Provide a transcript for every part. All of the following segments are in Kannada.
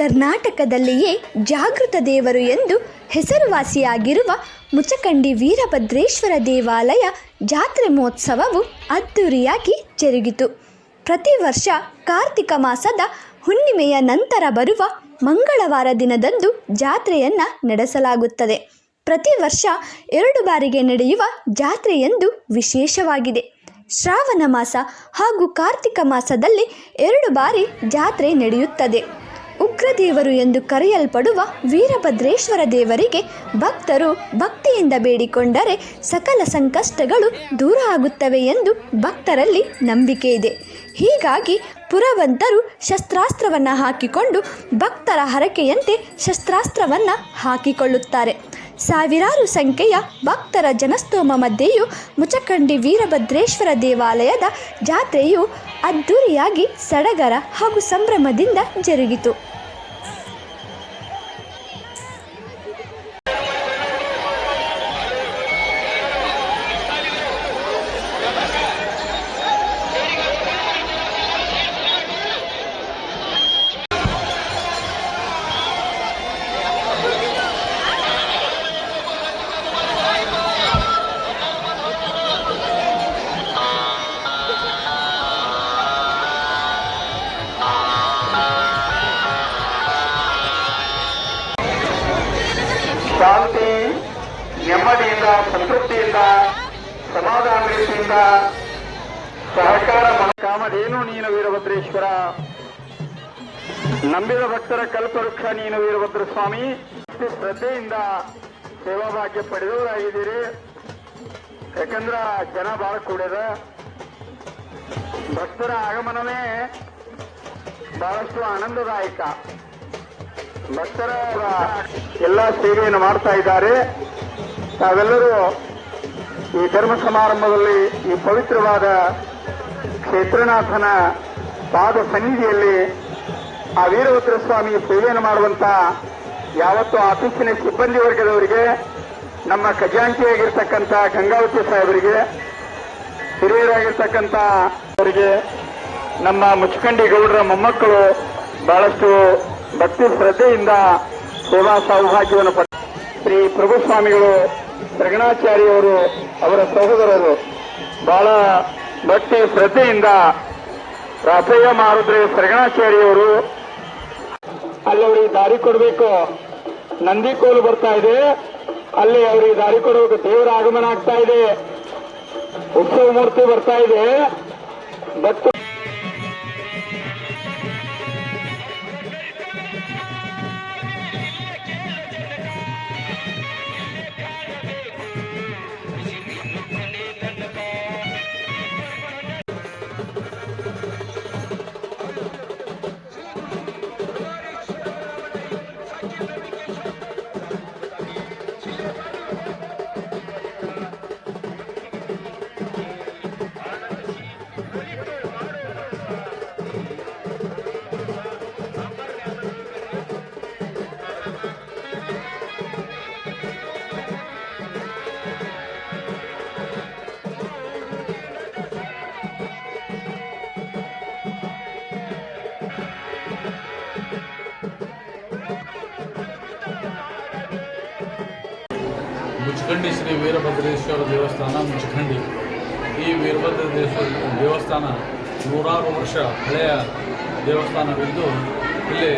ಕರ್ನಾಟಕದಲ್ಲಿಯೇ ಜಾಗೃತ ದೇವರು ಎಂದು ಹೆಸರುವಾಸಿಯಾಗಿರುವ ಮುಚಕಂಡಿ ವೀರಭದ್ರೇಶ್ವರ ದೇವಾಲಯ ಜಾತ್ರೆ ಮಹೋತ್ಸವವು ಅದ್ದೂರಿಯಾಗಿ ಜರುಗಿತು. ಪ್ರತಿ ವರ್ಷ ಕಾರ್ತಿಕ ಮಾಸದ ಹುಣ್ಣಿಮೆಯ ನಂತರ ಬರುವ ಮಂಗಳವಾರ ದಿನದಂದು ಜಾತ್ರೆಯನ್ನು ನಡೆಸಲಾಗುತ್ತದೆ. ಪ್ರತಿ ವರ್ಷ ಎರಡು ಬಾರಿಗೆ ನಡೆಯುವ ಜಾತ್ರೆಯೆಂದು ವಿಶೇಷವಾಗಿದೆ. ಶ್ರಾವಣ ಮಾಸ ಹಾಗೂ ಕಾರ್ತಿಕ ಮಾಸದಲ್ಲಿ ಎರಡು ಬಾರಿ ಜಾತ್ರೆ ನಡೆಯುತ್ತದೆ. ಉಗ್ರದೇವರು ಎಂದು ಕರೆಯಲ್ಪಡುವ ವೀರಭದ್ರೇಶ್ವರ ದೇವರಿಗೆ ಭಕ್ತರು ಭಕ್ತಿಯಿಂದ ಬೇಡಿಕೊಂಡರೆ ಸಕಲ ಸಂಕಷ್ಟಗಳು ದೂರ ಆಗುತ್ತವೆ ಎಂದು ಭಕ್ತರಲ್ಲಿ ನಂಬಿಕೆ ಇದೆ. ಹೀಗಾಗಿ ಪುರವಂತರು ಶಸ್ತ್ರಾಸ್ತ್ರವನ್ನು ಹಾಕಿಕೊಂಡು ಭಕ್ತರ ಹರಕೆಯಂತೆ ಶಸ್ತ್ರಾಸ್ತ್ರವನ್ನು ಹಾಕಿಕೊಳ್ಳುತ್ತಾರೆ. ಸಾವಿರಾರು ಸಂಖ್ಯೆಯ ಭಕ್ತರ ಜನಸ್ತೋಮ ಮಧ್ಯೆಯೂ ಮುಚಕಂಡಿ ವೀರಭದ್ರೇಶ್ವರ ದೇವಾಲಯದ ಜಾತ್ರೆಯು ಅದ್ಧೂರಿಯಾಗಿ ಸಡಗರ ಹಾಗೂ ಸಂಭ್ರಮದಿಂದ ಜರುಗಿತು. ಶಾಂತಿ ನೆಮ್ಮದಿಯಿಂದ, ಸಂತೃಪ್ತಿಯಿಂದ, ಸಮಾಧಾನ ರೀತಿಯಿಂದ ಸಹಕಾರ ಕಾಮಧೇನು ನೀನು ವೀರಭದ್ರೇಶ್ವರ. ನಂಬಿದ ಭಕ್ತರ ಕಲ್ಪವೃಕ್ಷ ನೀನು ವೀರಭದ್ರ ಸ್ವಾಮಿ ಶ್ರದ್ಧೆಯಿಂದ ಸೇವಾ ಭಾಗ್ಯ ಪಡೆದವರಾಗಿದ್ದೀರಿ. ಯಾಕಂದ್ರ ಜನ ಬಹಳ ಕೂಡದ ಭಕ್ತರ ಆಗಮನವೇ ಬಹಳಷ್ಟು ಆನಂದದಾಯಕ. ಭಕ್ತರ ಎಲ್ಲ ಸೇವೆಯನ್ನು ಮಾಡ್ತಾ ಇದ್ದಾರೆ. ತಾವೆಲ್ಲರೂ ಈ ಧರ್ಮ ಸಮಾರಂಭದಲ್ಲಿ ಈ ಪವಿತ್ರವಾದ ಕ್ಷೇತ್ರನಾಥನ ಪಾದ ಸನ್ನಿಧಿಯಲ್ಲಿ ಆ ವೀರಭದ್ರ ಸ್ವಾಮಿ ಸೇವೆಯನ್ನು ಮಾಡುವಂತ ಯಾವತ್ತು ಆಫೀಸಿನ ಸಿಬ್ಬಂದಿ ವರ್ಗದವರಿಗೆ, ನಮ್ಮ ಖಜಾಂಚಿಯಾಗಿರ್ತಕ್ಕಂಥ ಗಂಗಾವತಿ ಸಾಹೇಬರಿಗೆ, ಹಿರಿಯರಾಗಿರ್ತಕ್ಕಂಥ ಅವರಿಗೆ, ನಮ್ಮ ಮುಚ್ಚಕಂಡಿ ಗೌಡರ ಮೊಮ್ಮಕ್ಕಳು ಬಹಳಷ್ಟು ಭಕ್ತಿ ಶ್ರದ್ಧೆಯಿಂದ ಸೇವಾ ಸೌಭಾಗ್ಯವನ್ನು ಪಡೆದ ಶ್ರೀ ಪ್ರಭು ಸ್ವಾಮಿಗಳು ಪ್ರಗಣಾಚಾರ್ಯವರು ಅವರ ಸಹೋದರರು. ಬಹಳ ಭಕ್ತಿ ಶ್ರದ್ಧೆಯಿಂದ ರಾಜೇಯ ಮಾರುದ್ರೆ ಪ್ರಗಣಾಚಾರ್ಯವರು ಅಲ್ಲಿ ಅವರಿಗೆ ದಾರಿ ಕೊಡಬೇಕು. ನಂದಿಕೋಲು ಬರ್ತಾ ಇದೆ. ಅಲ್ಲಿ ಅವರಿಗೆ ದಾರಿ ಕೊಡಬೇಕು. ದೇವರ ಆಗಮನ ಆಗ್ತಾ ಇದೆ. ಉತ್ಸವ ಮೂರ್ತಿ ಬರ್ತಾ ಇದೆ. ಭಕ್ತ ಮುಚ್ಕಂಡಿ ಶ್ರೀ ವೀರಭದ್ರೇಶ್ವರ ದೇವಸ್ಥಾನ ಮುಚ್ಚಖಂಡಿ ಈ ವೀರಭದ್ರೇಶ್ವರ ದೇವಸ್ಥಾನ ನೂರಾರು ವರ್ಷ ಹಳೆಯ ದೇವಸ್ಥಾನವಿದ್ದು, ಇಲ್ಲಿ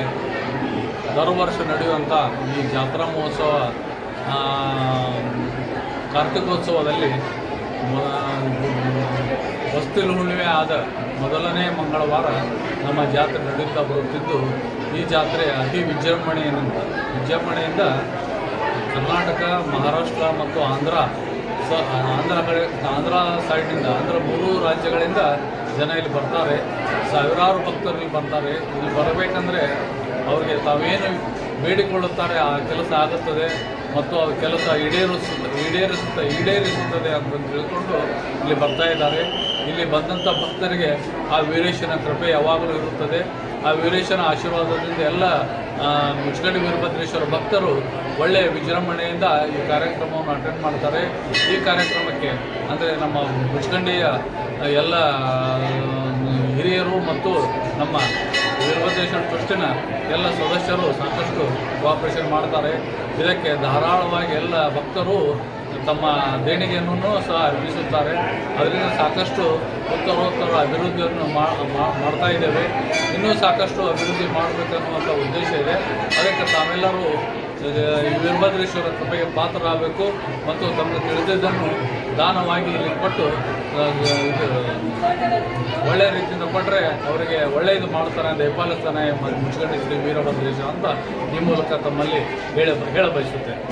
ದರು ವರ್ಷ ನಡೆಯುವಂಥ ಈ ಜಾತ್ರಾ ಮಹೋತ್ಸವ ಕಾರ್ತಿಕೋತ್ಸವದಲ್ಲಿ ಹೊಸ್ತಿಲು ಹುಣ್ಣಿಮೆ ಆದ ಮೊದಲನೇ ಮಂಗಳವಾರ ನಮ್ಮ ಜಾತ್ರೆ ನಡೆಯುತ್ತಾ ಬರುತ್ತಿದ್ದು, ಈ ಜಾತ್ರೆ ಅತಿ ವಿಜೃಂಭಣೆಯಿಂದ ವಿಜೃಂಭಣೆಯಿಂದ ಕರ್ನಾಟಕ, ಮಹಾರಾಷ್ಟ್ರ ಮತ್ತು ಆಂಧ್ರ ಸ ಆಂಧ್ರ ಕಡೆ, ಆಂಧ್ರ ಸೈಡ್ನಿಂದ ಆಂಧ್ರ ಮೂರು ರಾಜ್ಯಗಳಿಂದ ಜನ ಇಲ್ಲಿ ಬರ್ತಾರೆ. ಸಾವಿರಾರು ಭಕ್ತರು ಇಲ್ಲಿ ಬರ್ತಾರೆ. ಇಲ್ಲಿ ಬರಬೇಕಂದ್ರೆ ಅವರಿಗೆ ತಾವೇನು ಬೇಡಿಕೊಳ್ಳುತ್ತಾರೆ, ಆ ಕೆಲಸ ಆಗುತ್ತದೆ ಮತ್ತು ಆ ಕೆಲಸ ಈಡೇರಿಸುತ್ತೆ ಈಡೇರಿಸುತ್ತೆ, ಈಡೇರಿಸುತ್ತದೆ ಅಂತ ತಿಳ್ಕೊಂಡು ಇಲ್ಲಿ ಬರ್ತಾ ಇದ್ದಾರೆ. ಇಲ್ಲಿ ಬಂದಂಥ ಭಕ್ತರಿಗೆ ಆ ವೀರೇಶನ ಕೃಪೆ ಯಾವಾಗಲೂ ಇರುತ್ತದೆ. ಆ ವೀರೇಶನ ಆಶೀರ್ವಾದದಿಂದ ಎಲ್ಲ ಮುಚ್ಚಗಡಿ ವೀರಭದ್ರೇಶ್ವರ ಭಕ್ತರು ಒಳ್ಳೆಯ ವಿಜೃಂಭಣೆಯಿಂದ ಈ ಕಾರ್ಯಕ್ರಮವನ್ನು ಅಟೆಂಡ್ ಮಾಡ್ತಾರೆ. ಈ ಕಾರ್ಯಕ್ರಮಕ್ಕೆ ಅಂದರೆ ನಮ್ಮ ಮುಚ್ಕಂಡಿಯ ಎಲ್ಲ ಹಿರಿಯರು ಮತ್ತು ನಮ್ಮ ವೀರಭದ್ರೇಶ್ವರ ಟ್ರಸ್ಟಿನ ಎಲ್ಲ ಸದಸ್ಯರು ಸಾಕಷ್ಟು ಕೋಆಪ್ರೇಷನ್ ಮಾಡ್ತಾರೆ. ಇದಕ್ಕೆ ಧಾರಾಳವಾಗಿ ಎಲ್ಲ ಭಕ್ತರು ತಮ್ಮ ದೇಣಿಗೆಯನ್ನು ಸಹ ಅರ್ಪಿಸುತ್ತಾರೆ. ಅದರಿಂದ ಸಾಕಷ್ಟು ಉತ್ತರೋತ್ತರ ಅಭಿವೃದ್ಧಿಯನ್ನು ಮಾಡ್ತಾ ಇದ್ದೇವೆ. ಇನ್ನೂ ಸಾಕಷ್ಟು ಅಭಿವೃದ್ಧಿ ಮಾಡಬೇಕನ್ನುವಂಥ ಉದ್ದೇಶ ಇದೆ. ಅದಕ್ಕೆ ತಾವೆಲ್ಲರೂ ವೀರಭದ್ರೇಶ್ವರ ಕೃಪೆಗೆ ಪಾತ್ರರಾಗಬೇಕು ಮತ್ತು ತಮಗೆ ತಿಳಿದಿದ್ದನ್ನು ದಾನವಾಗಿ ಇಲ್ಲಿ ಕೊಟ್ಟು ಒಳ್ಳೆಯ ರೀತಿಯಿಂದ ಕೊಟ್ಟರೆ ಅವರಿಗೆ ಒಳ್ಳೆಯದು ಹೆಬ್ಬಾಲಿಸ್ತಾನೆ ಮುಚ್ಚಗಡ್ಡೆ ಶ್ರೀ ವೀರಭದ್ರೇಶ್ವರ ಅಂತ ಈ ಮೂಲಕ ತಮ್ಮಲ್ಲಿ ಹೇಳ ಹೇಳ ಬಯಸುತ್ತೇನೆ